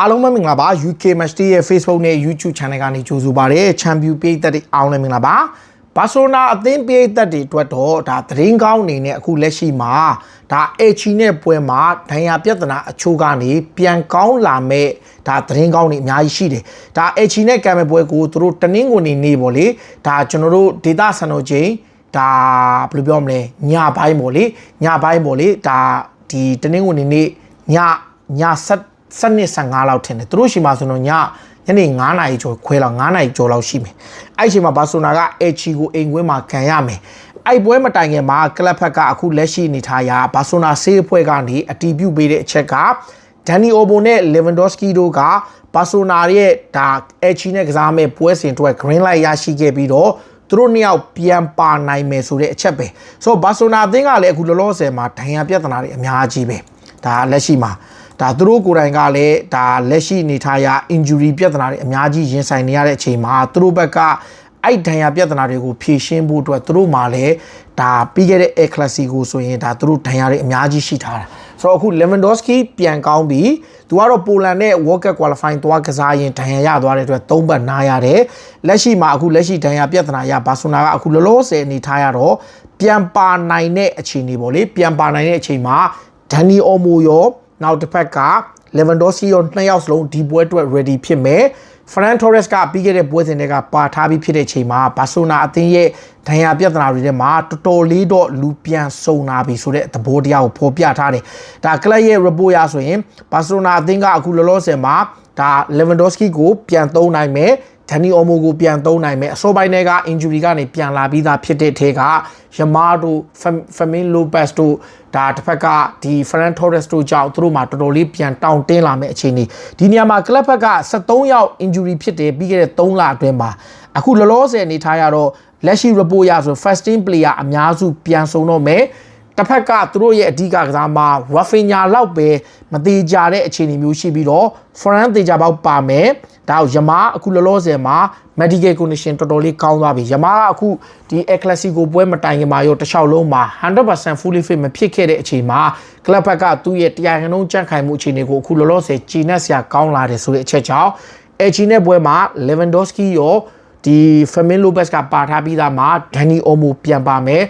အားလုံးပဲမင်္ဂလာပါ UK Match Day ရဲ့ Facebook နဲ့ YouTube Channel ကနေကြိုဆိုပါရစေ။ Champion ပြည်သက်တွေအားလုံးလည်းမင်္ဂလာပါ။ဘာဆိုနာအသင်းပြည်သက်တွေအတွက်တော့ဒါသတင်းကောင်းအနေနဲ့အခုလက်ရှိမှာဒါ H နဲ့ပွဲမှာဒဏ်ရာပြဿနာအချို့ကနေပြန်ကောင်းလာမဲ့ဒါသတင်းကောင်းတွေအများကြီးရှိတယ်။ဒါ H နဲ့ကံမဲ့ပွဲကိုသူတို့တနင်္ဂနွေနေ့နေပေါ့လေ။ဒါကျွန်တော်တို့ဒေတာစံတော်ချိန်ဒါဘယ်လိုပြောမလဲညပိုင်းပေါ့လေညပိုင်းပေါ့လေဒါဒီတနင်္ဂနွေနေ့ညညဆက် 7နှစ်15လောက်ထင်တယ်သူတို့ရှိမှဆိုတော့ညညနေ9နာရီကျော်ခွဲလောက်9နာရီကျော်လောက်ရှိမယ်အဲ့ဒီအချိန်မှာဘာဆိုနာကအေချီကိုအိမ်ကွင်းမှာခံရမယ်အဲ့ပွဲမတိုင်ခင်မှာကလပ်ဖက်ကအခုလက်ရှိနေထားရာဘာဆိုနာဆေးအဖွဲ့ကနေအတီးပြုတ်ပေးတဲ့အချက်ကဒန်နီအိုဘိုနဲ့လေဗန်ဒေါစကီတို့ကဘာဆိုနာရဲ့ဒါအချီနဲ့ကစားမဲ့ပွဲစဉ်အတွက် green light ရရှိခဲ့ပြီးတော့သူတို့နှစ်ယောက်ပြန်ပါနိုင်မယ်ဆိုတဲ့အချက်ပဲဆိုတော့ဘာဆိုနာအသင်းကလည်းအခုလောလောဆယ်မှာဒဏ်ရာပြဿနာတွေအများကြီးပဲဒါလက်ရှိမှာ ဒါသူတို့ကိုယ်တိုင်ကလည်းဒါလက်ရှိအနေထားရ injury ပြဿနာတွေအများကြီးရင်ဆိုင်နေရတဲ့အချိန်မှာသူတို့ဘက်ကအဲ့ဒဏ်ရာပြဿနာတွေကိုဖြေရှင်းဖို့အတွက်သူတို့မှလည်းဒါပြီးခဲ့တဲ့ A Clasico ဆိုရင်ဒါသူတို့ဒဏ်ရာတွေအများကြီးရှိထားတာဆိုတော့အခု Lewandowski ပြန်ကောင်းပြီးသူကတော့ပိုလန်နဲ့ World Cup Qualifying သွားကစားရင်ဒဏ်ရာရသွားတဲ့အတွက်၃ပတ်နားရတယ်လက်ရှိမှာအခုလက်ရှိဒဏ်ရာပြဿနာရဘာဆိုနာကအခုလောလောဆယ်အနေထားရတော့ပြန်ပါနိုင်တဲ့အခြေအနေပေါ့လေပြန်ပါနိုင်တဲ့အချိန်မှာဒန်နီအော်မိုရော နောက်တစ်ဖက်က Lewandowski ရောနှစ်ယောက်စလုံးဒီပွဲအတွက် ready ဖြစ်မယ် Ferran Torres ကပြီးခဲ့တဲ့ပွဲစဉ်တွေကပါထားပြီးဖြစ်တဲ့ချိန်မှာဘာဆိုနာအသင်းရဲ့ဒဏ်ရာပြဿနာတွေထဲမှာတော်တော်လေးတော့လူပြန်ဆုံလာပြီဆိုတဲ့သဘောတရားကိုဖော်ပြထားတယ်။ဒါကလပ်ရဲ့ report ရဆိုရင်ဘာဆိုနာအသင်းကအခုလောလောဆယ်မှာဒါ Lewandowski ကိုပြန်သုံးနိုင်မယ် ဒန်နီအော်မိုကိုပြန်သုံးနိုင်မယ်အစောပိုင်းတွေက injury ကနေပြန်လာပြီးသားဖြစ်တဲ့ထဲကယမားတို့ဖမင်လိုပက်စ်တို့ဒါတစ်ဖက်ကဒီ Ferran Torres တို့ကြောင့်သူတို့မှာတော်တော်လေးပြန်တောင်းတင်းလာမယ့်အခြေအနေဒီနေရာမှာကလပ်ဘက်က73ယောက် injury ဖြစ်တယ်ပြီးခဲ့တဲ့3လအတွင်းမှာအခုလောလောဆယ်အနေထားရတော့လက်ရှိ report ရဆို first team player အများစုပြန်ဆုံတော့မယ် တစ်ဖက်ကသူတို့ရဲ့အဓိကကစားမှာ Rafinha လောက်ပဲမသေးကြတဲ့အခြေအနေမျိုးရှိပြီးတော့ Ferran သေးကြပေါက်ပါမယ်ဒါကိုယမားအခုလောလောဆယ်မှာ medical condition တော်တော်လေးကောင်းသွားပြီယမားကအခုဒီ El Clasico ပွဲမတိုင်ခင်မှာရောတစ်လျှောက်လုံးမှာ100% fully fit မဖြစ်ခဲ့တဲ့အချိန်မှာကလပ်ဘက်ကသူ့ရဲ့တရားခဏုံးကြန့်ခိုင်မှုအခြေအနေကိုအခုလောလောဆယ်ဂျီနက်စရာကောင်းလာတယ်ဆိုတဲ့အချက်ကြောင့်အချီနဲ့ပွဲမှာ Lewandowski ရောဒီ Fermin Lopez ကပါထားပြီးသားမှာ Dani Olmo ပြန်ပါမယ်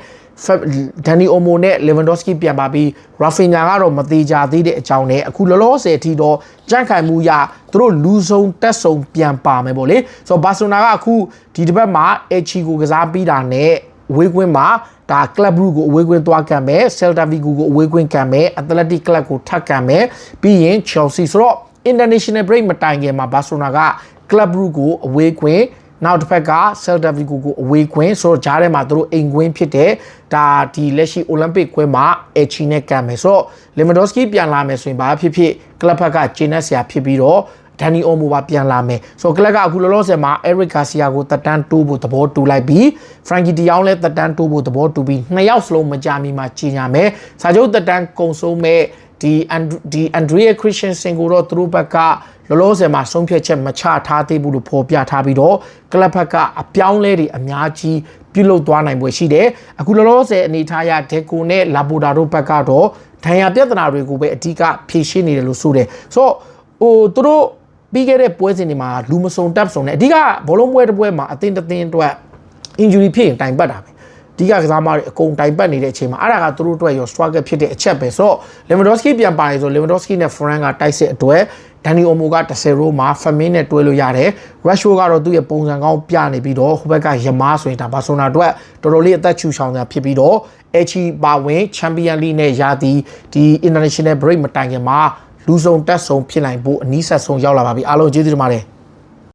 ဒန်နီအိုမိုနဲ့လေဗန်ဒေါစကီပြန်ပါပြီးရာဖင်ညာကတော့မသေးကြသေးတဲ့အကြောင်းနဲ့အခုလောလောဆယ်အထိတော့ကြန့်ခိုင်မှုရသူတို့လူဆုံးတက်ဆုံးပြန်ပါမယ်ပေါ့လေဆိုတော့ဘာစီလိုနာကအခုဒီတစ်ပတ်မှာအချီကိုကစားပြီးတာနဲ့ဝေးကွင်းမှာဒါကလပ်ဘရူကိုအဝေးကွင်းသွားကန်မယ်ဆယ်တာဗီဂူကိုအဝေးကွင်းကန်မယ်အက်တလက်တစ်ကလပ်ကိုထပ်ကန်မယ်ပြီးရင်ချယ်လ်ဆီဆိုတော့ international break မတိုင်ခင်မှာဘာစီလိုနာကကလပ်ဘရူကိုအဝေးကွင်း နောက်တစ်ဖက်က Celta Vigo ကိုအဝေးကွင်းဆိုတော့ဂျားထဲမှာသူတို့အိမ်ကွင်းဖြစ်တဲ့ဒါဒီလက်ရှိ Olympic ကွင်းမှာ Echi နဲ့ကန်မယ်ဆိုတော့ Lewandowski ပြန်လာမယ်ဆိုရင်ဘာဖြစ်ဖြစ်ကလပ်ဖက်ကဂျင်းနက်ဆရာဖြစ်ပြီးတော့ဒန်နီအိုမိုပါပြန်လာမယ်ဆိုတော့ကလပ်ကအခုလောလောဆယ်မှာ Eric Garcia ကိုတက်တန်းတိုးဖို့သဘောတူလိုက်ပြီး Frankie De Jong လည်းတက်တန်းတိုးဖို့သဘောတူပြီးနှစ်ယောက်စလုံးမကြမီမှာကြီးညာမယ်စာချုပ်တက်တန်းကုံဆုံးမဲ့ ဒီဒီ Andrea Christensen ကိုတော့သူတို့ဘက်ကလောလောဆယ်မှာဆုံးဖြတ်ချက်မချထားသေးဘူးလို့ဖော်ပြထားပြီးတော့ကလပ်ဘက်ကအပြောင်းလဲတွေအများကြီးပြုလုပ်သွားနိုင်ပွဲရှိတယ်အခုလောလောဆယ်အနေထားရဒက်ကိုနဲ့လာပိုတာတို့ဘက်ကတော့ဒဏ်ရာပြဿနာတွေကိုပဲအဓိကဖြေရှင်းနေတယ်လို့ဆိုတယ်ဆိုတော့ဟိုသူတို့ပြီးခဲ့တဲ့ပွဲစဉ်တွေမှာလူမစုံတပ်စုံနဲ့အဓိကဘောလုံးပွဲတစ်ပွဲမှာအသင်းတစ်သင်းအတွက် injury ဖြစ်ရင်တိုင်ပတ်တာပဲ ဒီကကစားမတွေအကုန်တိုင်ပတ်နေတဲ့အချိန်မှာအဲ့ဒါကသူတို့အတွက်ရော struggle ဖြစ်တဲ့အချက်ပဲဆိုတော့ Lewandowski ပြန်ပါရင်ဆို Lewandowski နဲ့ Ferran ကတိုက်စစ်အတွက်ဒန်နီအိုမိုက10ရိုးမှာဖမင်းနဲ့တွဲလို့ရတယ်။ Rashford ကတော့သူ့ရဲ့ပုံစံကောင်းပြနေပြီးတော့ဟိုဘက်ကယမားဆိုရင်ဒါဘာဆိုနာအတွက်တော်တော်လေးအသက်ချူချောင်စရာဖြစ်ပြီးတော့အချီပါဝင်ချန်ပီယံလိနဲ့ရာသီဒီ international break မတိုင်ခင်မှာလူဆုံးတက်ဆုံးဖြစ်နိုင်ဖို့အနည်းဆက်ဆုံးရောက်လာပါပြီအားလုံးကျေးဇူးတင်ပါတယ်